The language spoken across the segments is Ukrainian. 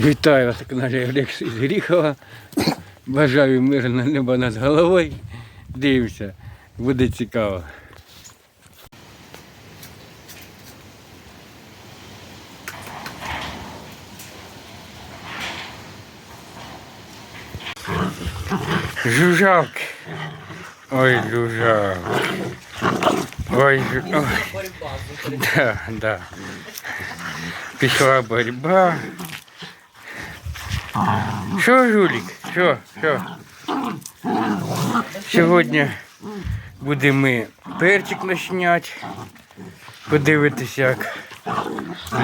Вітаю вас на каналі Олекс із Гріхова. Бажаю мирного неба над головою. Дивимося, буде цікаво. Жужжалки. Ой, жужжалки. Ой, жу... Ой. Да, да. Пішла боротьба. Що, жулік? Що, що? Сьогодні будемо ми перчик начиняти. Подивитися, як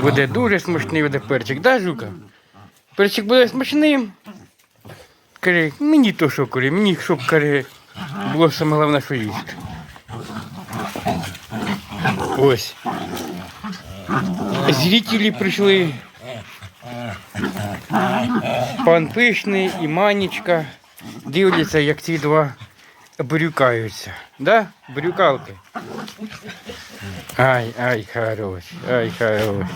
буде дуже смачний буде перчик, да, жука? Перчик буде смачним. Каже, мені то що каже, мені щоб каже, було саме головне, що їсти. Ось. Зрителі прийшли. Пан Пишний і Манічка дивляться, як ці два брюкаються. Да? Брюкалки. Ай, ай, хорош, ай, хорош.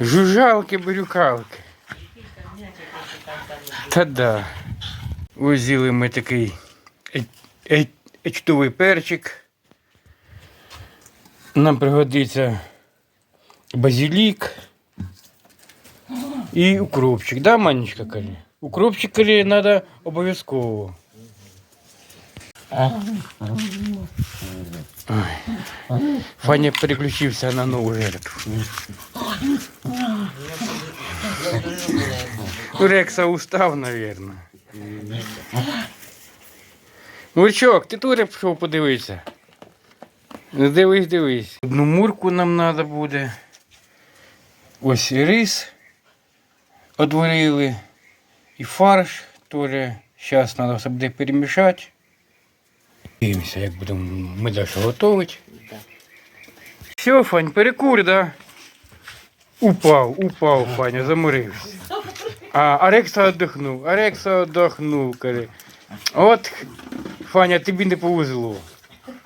Жужжалки, брюкалки. Та да. Узіли ми такий е- е- чудовий перчик. Нам пригодиться базилік і укропчик, да, Манечка каже? Укропчик каже, треба обов'язково. Ой. Фаня переключився на нову жертву. Рекса устав, наверное. Мурчок, ти теж пішов подивитися. Ну, Дивись, дивись. Одну мурку нам треба буде. Ось і рис одварили. І фарш теж. Зараз треба все буде перемішати. Дивимося, як будемо ми далі готувати. Все, Фань, перекур, да? Упав, упав, Фаня, заморився. А, Арекса віддохнув, Арекса віддохнув, каже. От, Фаня, тобі не повезло.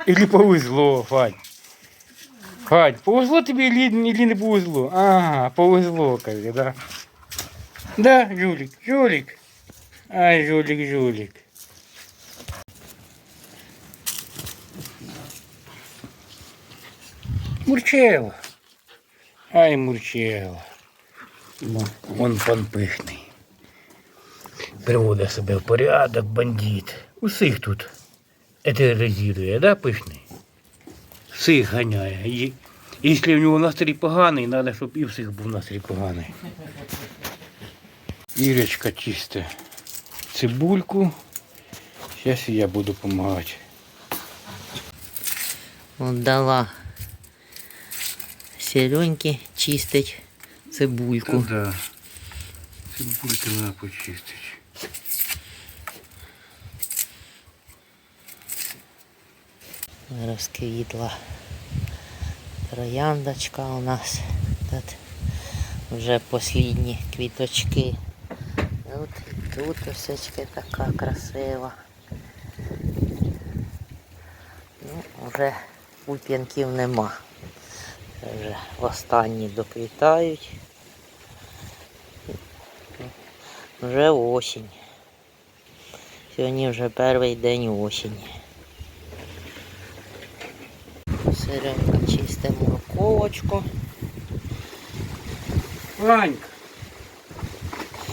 Или повезло, Фань. Фань, повезло тобі или, или не повезло? Ага, повезло, каже, да. Да, жулик, жулик. Ай, жулик, жулик. Мурчела. Ай, мурчела. Он пан пишний. Приводить себе в порядок, бандит. Усіх тут етеризує, да, пишний? Всіх ганяє. І, якщо в нього настрій поганий, треба, щоб і всіх був настрій поганий. Ірочка чисте цибульку. Зараз і я буду допомагати. От дала Сереньки чистить цибульку. да. Цибульки треба почистити. Розквітла трояндочка у нас. Тут вже послідні квіточки. От тут осечка така красива. Ну, вже пуп'янків нема. Вже останні доквітають. Вже осінь. Сьогодні вже перший день осені. Сиренька чисте морковочку. Ванька.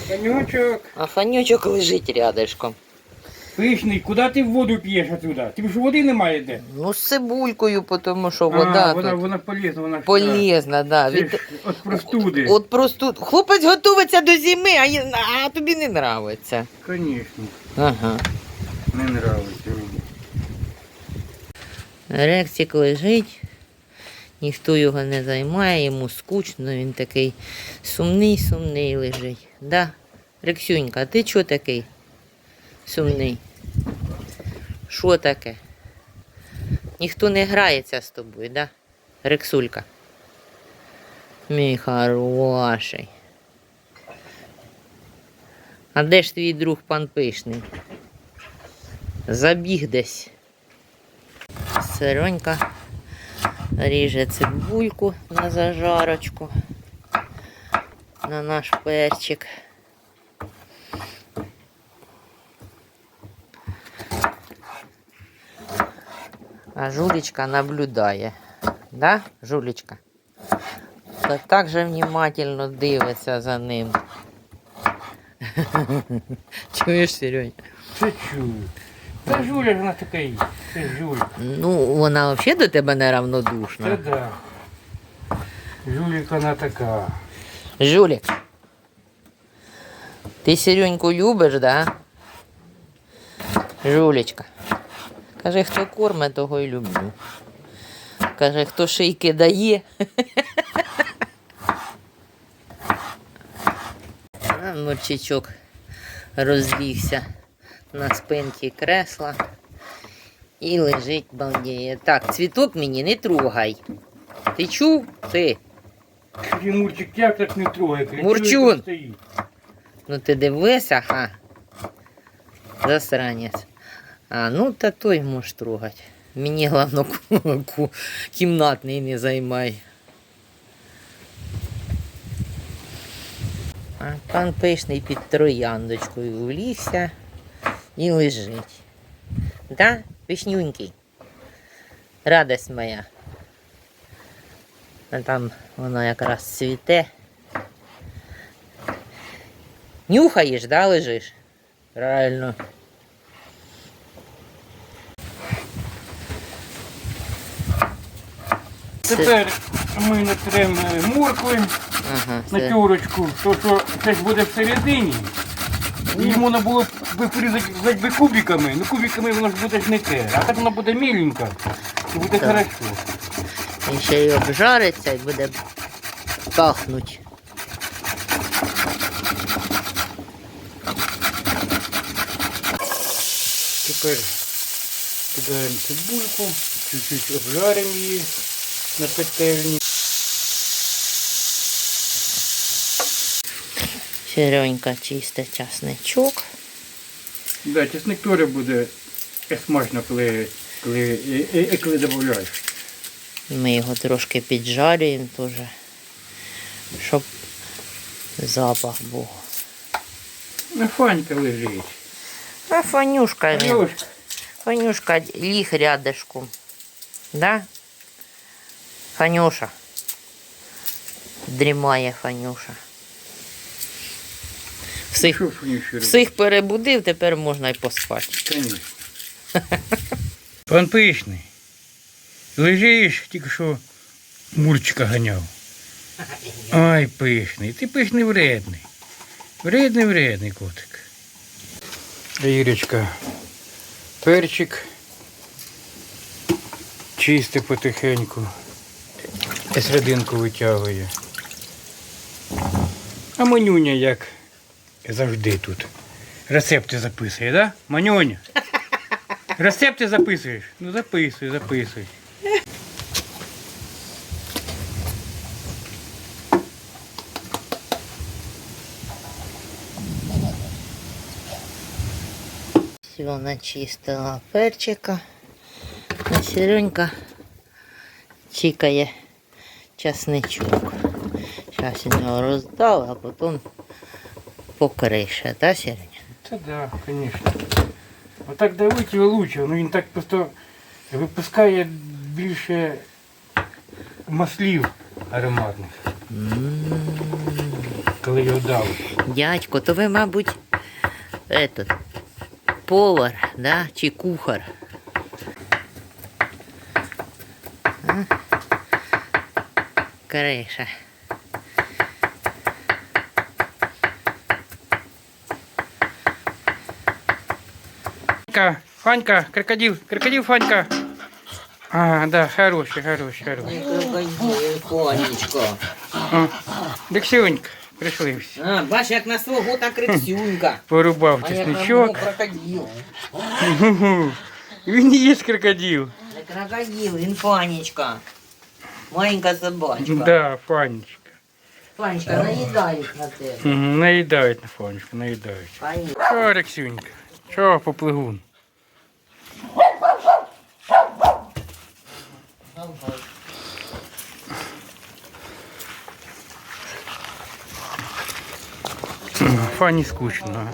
Конючок. А фанючок лежить рядышком. Пишний, куди ти воду п'єш отсюда? Ти ж води немає де. Ну, з цибулькою, тому що вода а, вона, тут вона полезна, вона ж полезна, да. Це Від... ж От простуди. От просто хлопець готується до зими, а, а тобі не нравиться. Звісно, Ага. не нравиться. Рексик лежить, ніхто його не займає, йому скучно, він такий сумний, сумний лежить. Да? Рексюнька, ти чого такий сумний? Що таке? Ніхто не грається з тобою, да? Рексулька. Мій хороший. А де ж твій друг пан пишний? Забіг десь. Сиронька Ріже цибульку на зажарочку. На наш перчик. А жулечка наблюдає. Да, жулечка? Та так же внимательно дивиться за ним. Чуєш, Сереня? Чую. Та Жуля ж вона така є. Це Жуля. Ну, вона взагалі до тебе неравнодушна. да. Жуліка вона така. Жулік. Ти Сереньку любиш, да? Жулечка. Каже, хто корме, того й люблю. Каже, хто шийки дає. А Мурчичок розлігся на спинці кресла і лежить балдіє. Так, цвіток мені не трогай. Ти чув? Ти? І Мурчик як так не кричу, Мурчун! і стоїть. Ну ти дивися, ха. Засранець. А, ну та той можеш трогати. Мені ку- кімнатний не займай. А пан пишний під трояндочкою улігся і лежить. Да, вишнюнький? Радость моя. А там воно якраз цвіте. Нюхаєш, да, лежиш? Правильно. Тепер ми натремо моркви Ага, на тюрочку, то що це ж буде всередині. І йому треба було би порізати взяти би кубиками, ну кубиками воно ж буде ж не те, а так воно буде міленько і буде Так. хорошо. Він ще й обжариться і буде пахнуть. Тепер кидаємо цибульку, чуть-чуть обжаримо її на петельні. Сіренька чисте часничок. Да, чесник теж буде смачно, коли, коли, коли додаєш. Ми його трошки піджарюємо теж, щоб запах був. Ну, Фанька лежить. А Фанюшка, Алешка, Фанюшка ліг рядышком. Да? Фанюша. Дрімає Фанюша. Всіх, всіх перебудив, тепер можна й поспати. Конечно. Пан пишний. Лежиш, тільки що мурчика ганяв. Ай, пишний. Ти пишний вредний. Вредний, вредний котик. Ірочка. Перчик. Чисти потихеньку. І серединку витягує. А манюня як завжди тут. Рецепти записує, да? Манюня? Рецепти записуєш? Ну записуй, записуй. Все, начистила перчика. А Серенька чикає часничок. Зараз його роздав, а потім покрише, та Сереня? Та да, звісно. Отак давить його лучше, ну він так просто випускає більше маслів ароматних. Коли його давить. Дядько, то ви, мабуть, этот, повар, да? чи кухар. А? Криша. Фанька, Фанька, крокодил, крокодил Фанька. А, да, хороший, хороший, хороший. Конечко. О, Дексюнька, прийшли всі. А, бач, як на свого, так рексюнька. Порубав А як на чесничок. мого крокодил. Гу-гу. Він і є крокодил. Не крокодил, він панечка. Маленька собачка. Да, Фанечка. Панечка, наїдають на тебе. Угу, наїдають на Фанечку, наїдають. Конечно. Що, Рексюнька? Що, поплигун? Фане скучно.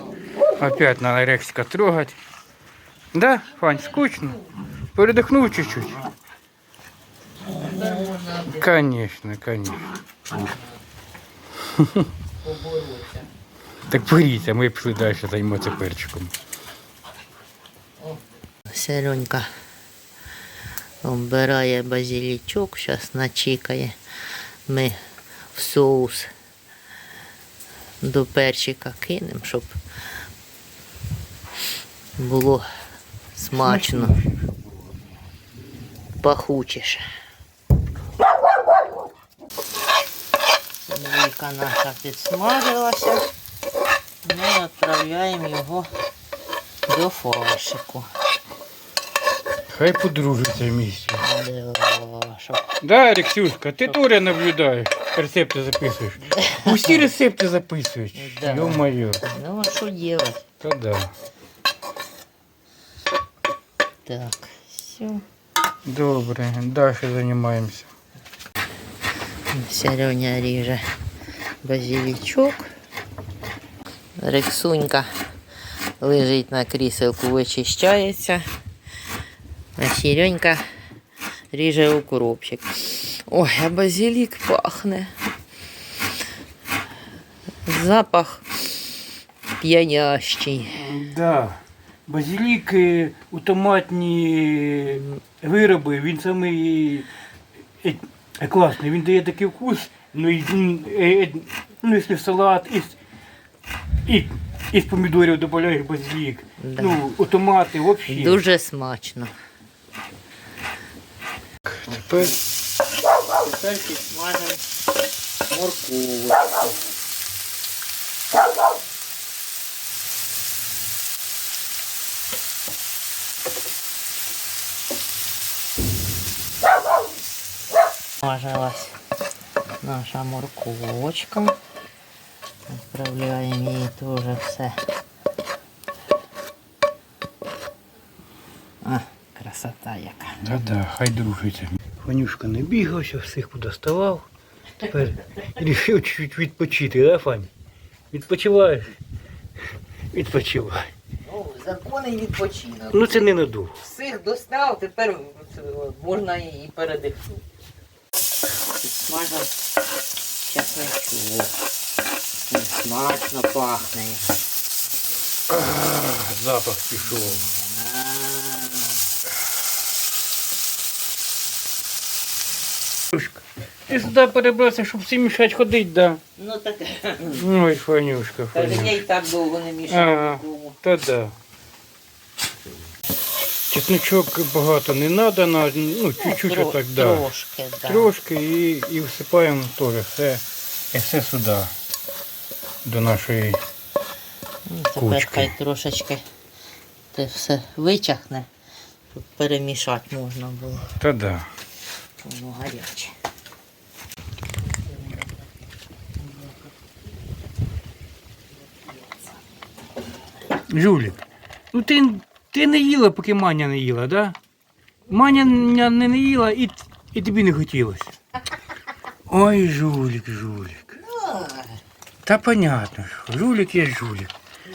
Опять надо Рексика трогать. Да, Фань, скучно? Передохнул чуть-чуть? Конечно, конечно. Так боріться, ми пішли далі займатися перчиком. Серенька. Обирає базилічок, зараз начікає. Ми в соус до перчика кинемо, щоб було смачно, пахучіше. Цибулька наша підсмажилася. Ми відправляємо його до фаршику. Хай подружиться вместе. Да, Рексюшка, ти теж наблюдаєш, рецепти записуєш. Усі рецепти записуєш. Да. Ё-моё. Ну, а що делать? Та да. Так, все. Добре, далі займаємося. Сереня ріже базилічок. Рексунька лежить на кріселку, вичищається. А Сіренька ріже укропчик. Ой, а базилік пахне. Запах п'янящий. Да. Базилік, е, у томатні вироби, він самий е, е, класний. Він дає такий вкус, ну, і, е, е, ну якщо в салат, із, і, із помідорів додаєш базилік. Да. Ну, у томати взагалі. Дуже смачно. Тепер Тепер підсмажимо морковочку. Смажилась наша морковочка. Відправляємо її теж все. Яка. Да-да, хай дружиться. Фанюшка не бігався, всіх подоставав. Тепер рішив чуть відпочити, да, Фань? Відпочиваєш? Відпочивай. Ну, законний відпочинок. Ну це не надовго. Всіх достав, тепер можна і передихнути. Підсмажив чесночок. Смачно пахне. Запах пішов. А, Фанюшка, ти сюди перебрався, щоб всім мішать ходити, да? Ну так, Ой, Фанюшка, каже, я Фанюшка. і так довго не Ага. мішав. Та да. Чесночок багато не треба, ну чуть-чуть Тро- отак, да. Трошки, да. Трошки і, і всипаємо теж все, і все сюди. До нашої. Ну, Тепер кучки. хай трошечки це все вичахне, щоб перемішати можна було. Та да. Воно гаряче. Жулік, ну ти, ти не їла, поки Маня не їла, да? Маня не, не, не їла і, і тобі не хотілося. Ой, жулік, жулік. Та понятно, що жулік є жулік.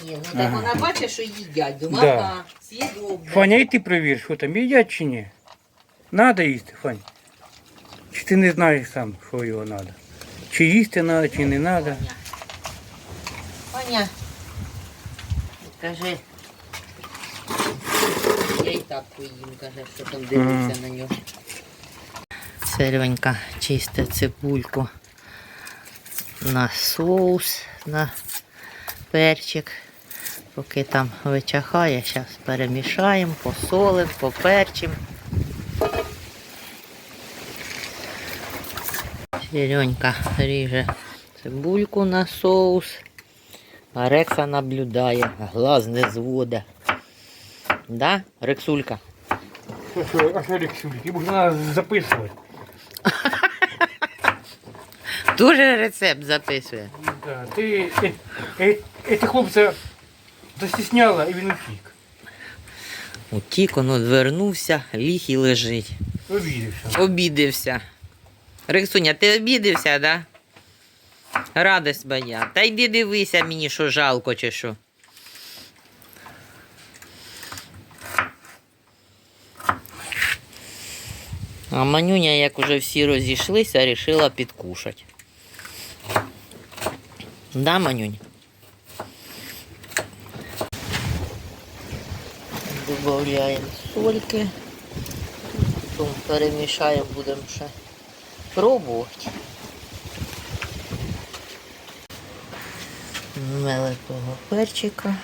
Ні, ну так вона бачить, що їдять. Думаю, Да. ага, з'їдобне. Фаня, і ти перевір, що там їдять чи ні? Надо їсти, Фань. Чи ти не знаєш сам, що його треба? Чи їсти треба, чи не треба? Ваня, кажи. Я і так поїм, каже, що там дивиться на нього. Сервенька чисте цибульку на соус, на перчик. Поки там вичахає, зараз перемішаємо, посолимо, поперчимо. Серенька ріже цибульку на соус. А Рекса наблюдає, глаз не зводе. Да, Рексулька? А що ж треба записувати. Дуже рецепт записує. Да, ти, е, е, е, ти хлопця застісняла і він утік. Утік, воно звернувся, ліг і лежить. Обідався. Обідився. Рексуня, ти обідився, да? Радость моя. Та йди дивися мені, що жалко чи що. А манюня, як уже всі розійшлися, рішила підкушати. Да, манюнь? Добавляємо сольки. Потім перемішаємо, будемо ще пробувати. Меликого перчика.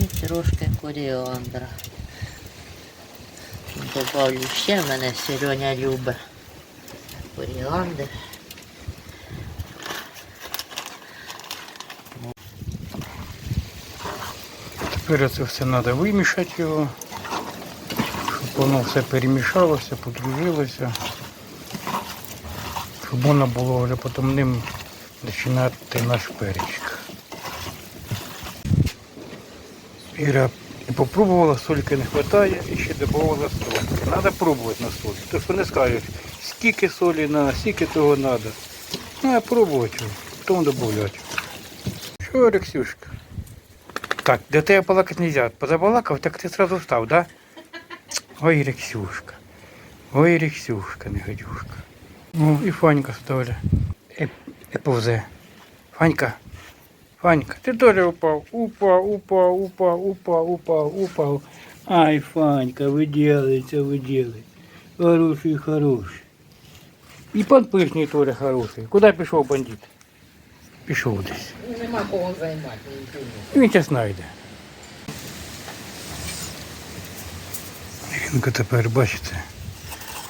І трошки коріандра. Добавлю ще мене Сереня любить коріандр. Тепер це все треба вимішати його, воно все перемішалося, подружилося. Щоб воно було вже потім ним починати наш перчик. Іра і попробувала, сольки не вистачає і ще додавала соль. Треба пробувати на солі. То що не скажеш, скільки солі на, скільки того треба. Треба пробувати, потім додавати. Що, Олексюшка? Так, до тебе балакати нельзя. Позабалакав, так ти сразу встав, да? Ой, Рексюшка. Ой, Рексюшка, негодюшка. Ну, і Фанька теж. І, і повзе. Фанька. Фанька, ти теж упав. Упав, упав, упав, упав, упав, упав. Ай, Фанька, виділиться, виділиться. Хороший, хороший. І пан пишний теж хороший. Куди пішов бандит? Пішов десь. Нема кого займати. Він зараз знайде. Жінка тепер, бачите,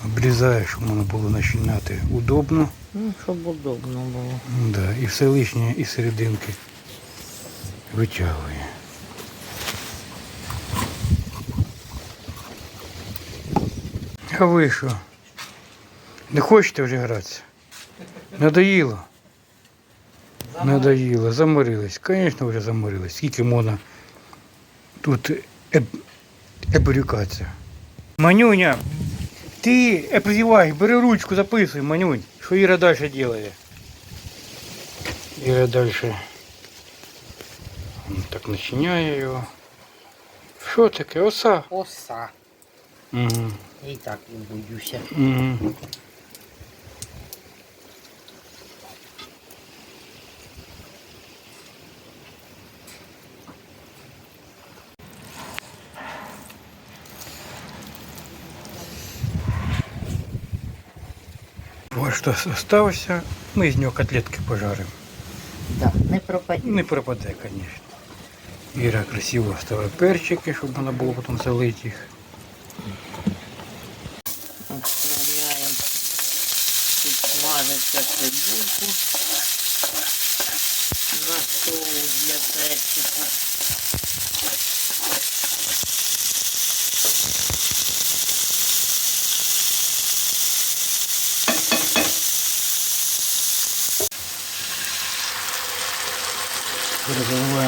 обрізає, щоб воно було начиняти удобно. Ну, щоб удобно було. Да, і все лишнє, і серединки витягує. А ви що? Не хочете вже гратися? Надоїло? Надоїло, заморились. Звісно, вже заморились. Скільки можна тут еб... ебрюкатися. Манюня, ти ебзівай, бери ручку, записуй, Манюнь, що Іра далі робить. Іра далі так начиняє його. Що таке? Оса. Оса. Угу. І так і боюся. Угу. Вот що ми з нього котлетки пожаримо. Да, не пропаді. Не пропаде, звісно. Іра красиво ставить перчики, щоб можна було потім залити їх. Отправляємо підсмажиться цибульку на соус для перчика.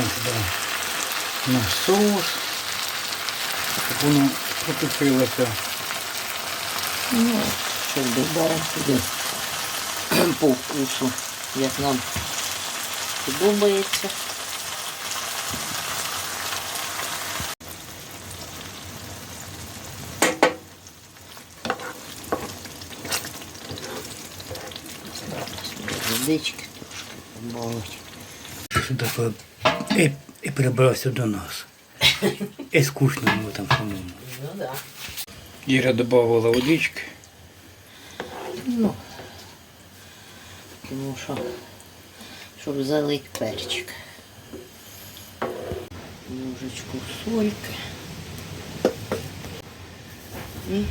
Сюди наш соус, щоб воно протушилося. Ну, щоб додаємо сюди по вкусу, як нам подобається. Водички трошки побавить. Сюди і, і перебрався до нас. І скучно було там самому. Ну да. Іра додавала водички. Ну, тому що, щоб залить перчик. Ложечку сольки. І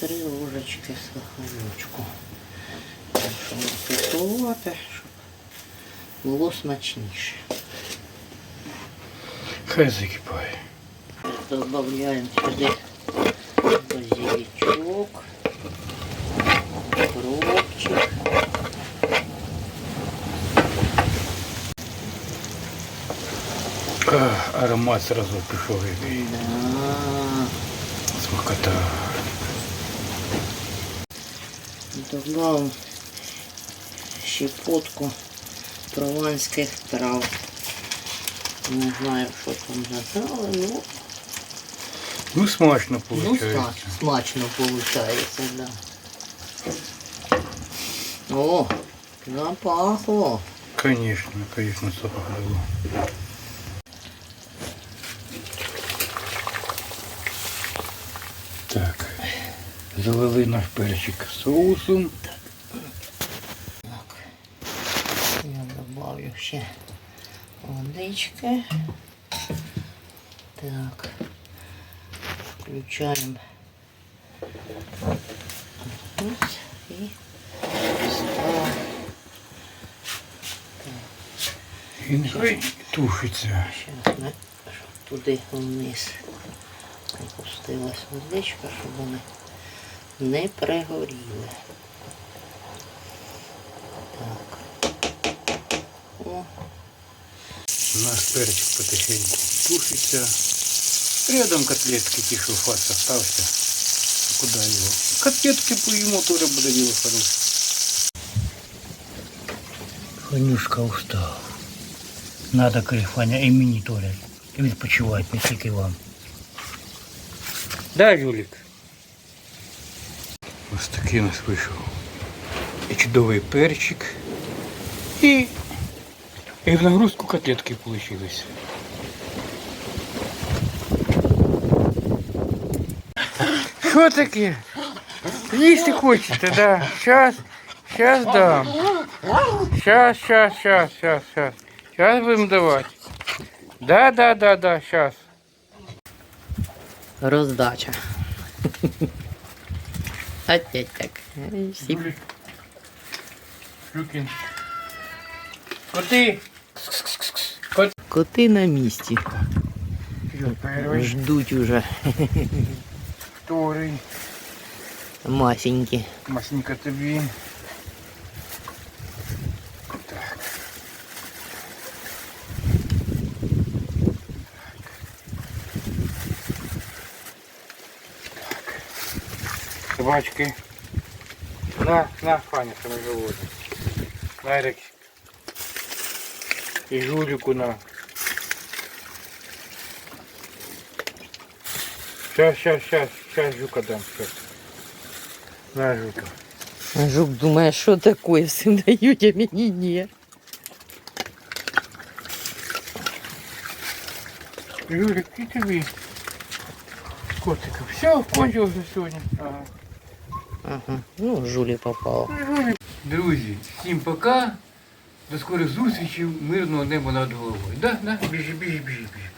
три ложечки сахарочку. Так, щоб було смачніше. Хай закипає. Добавляємо сюди базиличок, кропчик. Ах, аромат сразу пішов. який. Да. Смакота. Добавив щепотку прованських трав. Не знаю, що там трави, ну, Ну, смачно ну виходить. сма- смачно виходить, да. О, запахло. Конечно, конечно, запах дало. Так, залили наш перчик соусом. Так. Я добавлю ще водички. Так. Включаємо. І ставимо. Нехай тушиться. Зараз ми туди вниз опустилась водичка, щоб вони не пригоріли. Так. О, У нас перчик потихеньку тушиться. Рядом котлетки ті, що фарш остався. Куди його? Котлетки поїмо, теж буде діло хороше. Фанюшка устав. Надо, каже, Фаня, і мені теж. Відпочивати, не тільки вам. Да, Юлік? Ось такий у нас вийшов. І чудовий перчик. І, і в нагрузку котлетки получились. Що таке? Їсти хочете, да? Щас, щас дам. Щас, щас, щас, щас, щас. Щас будемо давати. Да, да, да, да, щас. роздача. Опять так. Всі Люкін. Коти. Кот. коти на місці. Перший. Ждуть уже Вторий. масенькі. Масенька тобі. Так. Так. Собачки. На, на, Фаня, що не заводить. На, Ерик. І жулику на. Сейчас, сейчас, сейчас, сейчас жука дам. Сейчас. На, жука. А Жук думає, що таке, всім дають, а мені ні. Юрик, и тебе. Котиков. Все, кончилось на сегодня. Ага. Ага. Ну, жулі попало. Друзі, всім пока. До скорих зустрічей, мирного неба над головою. Да, да, біжи, біжи, біжи, біжи.